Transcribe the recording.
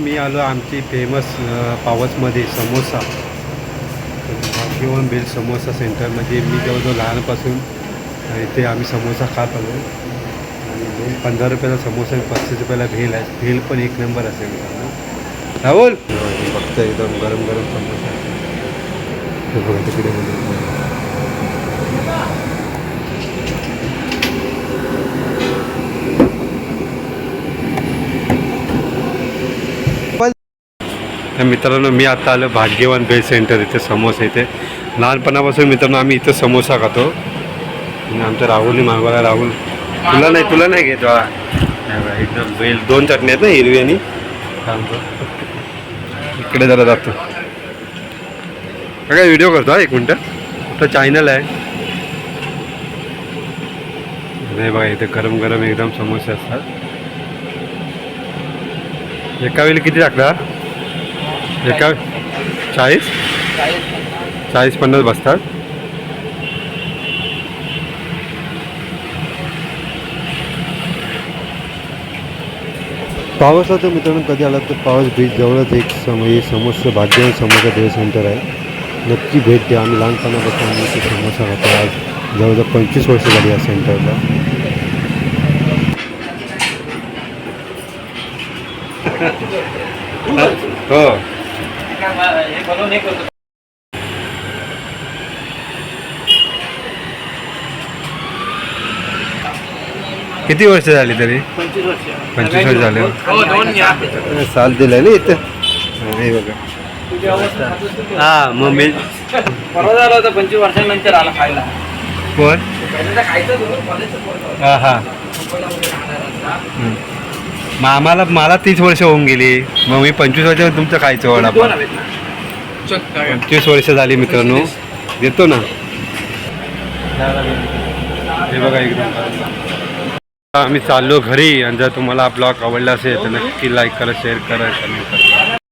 मी आलो आमची फेमस पावसमध्ये समोसा. भाग्यवन बेल समोसा सेंटरमध्ये. मी जवळजवळ लहानपासून इथे आम्ही समोसा खात आलो. आणि दोन पंधरा रुपयाला समोसा आणि पस्तीस रुपयाला भेल आहे. भेल पण एक नंबर असेल. राहुल! फक्त एकदम गरम गरम समोसा. हे तिकडे. तर मित्रांनो मी आता आलो भाग्यवान बेल सेंटर इथे समोसा इथे. लहानपणापासून मित्रांनो आम्ही इथं समोसा खातो. आणि आमच्या राहुलने मागवला राहुल तुला नाही तुला नाही घेतो एकदम बेल दोन चटणी आहेत ना हिरवी आणि इकडे जरा जातो. काय व्हिडिओ करतो हा एक मिनटं. कुठं चॅनल आहे? नाही बघा इथे गरम गरम एकदम समोसे असतात. एका वेळी किती टाकणार एका चाळीस चाळीस पन्नास बसतात पावस तर मित्रांनो कधी आला तर पावस बीच जवळच एक सम हे समोसा भाग्यवान समोसा देव सेंटर आहे नक्की भेट द्या आम्ही लहानपणापासून आम्ही इथे समोसा खातो आज जवळजवळ पंचवीस वर्ष झाली या सेंटरला. हो. किती वर्ष झाली तरी? पंचवीस वर्ष. झाले. हो साल दिलाय ना इथं? हे बघा. हा मग मी परवा झाला होता पंचवीस वर्षांनंतर आला खायला. कोण. हा हा. मग आम्हाला मला तीस वर्ष होऊन गेली. मग मी पंचवीस वर्ष तुमचं खायचं वडापाव? पंचवीस वर्ष झाली मित्रांनो. देतो ना. हे बघा एकदम आम्ही चाललो घरी. आणि जर तुम्हाला ब्लॉग आवडला असेल तर नक्की लाईक करा शेअर करा कमेंट करा.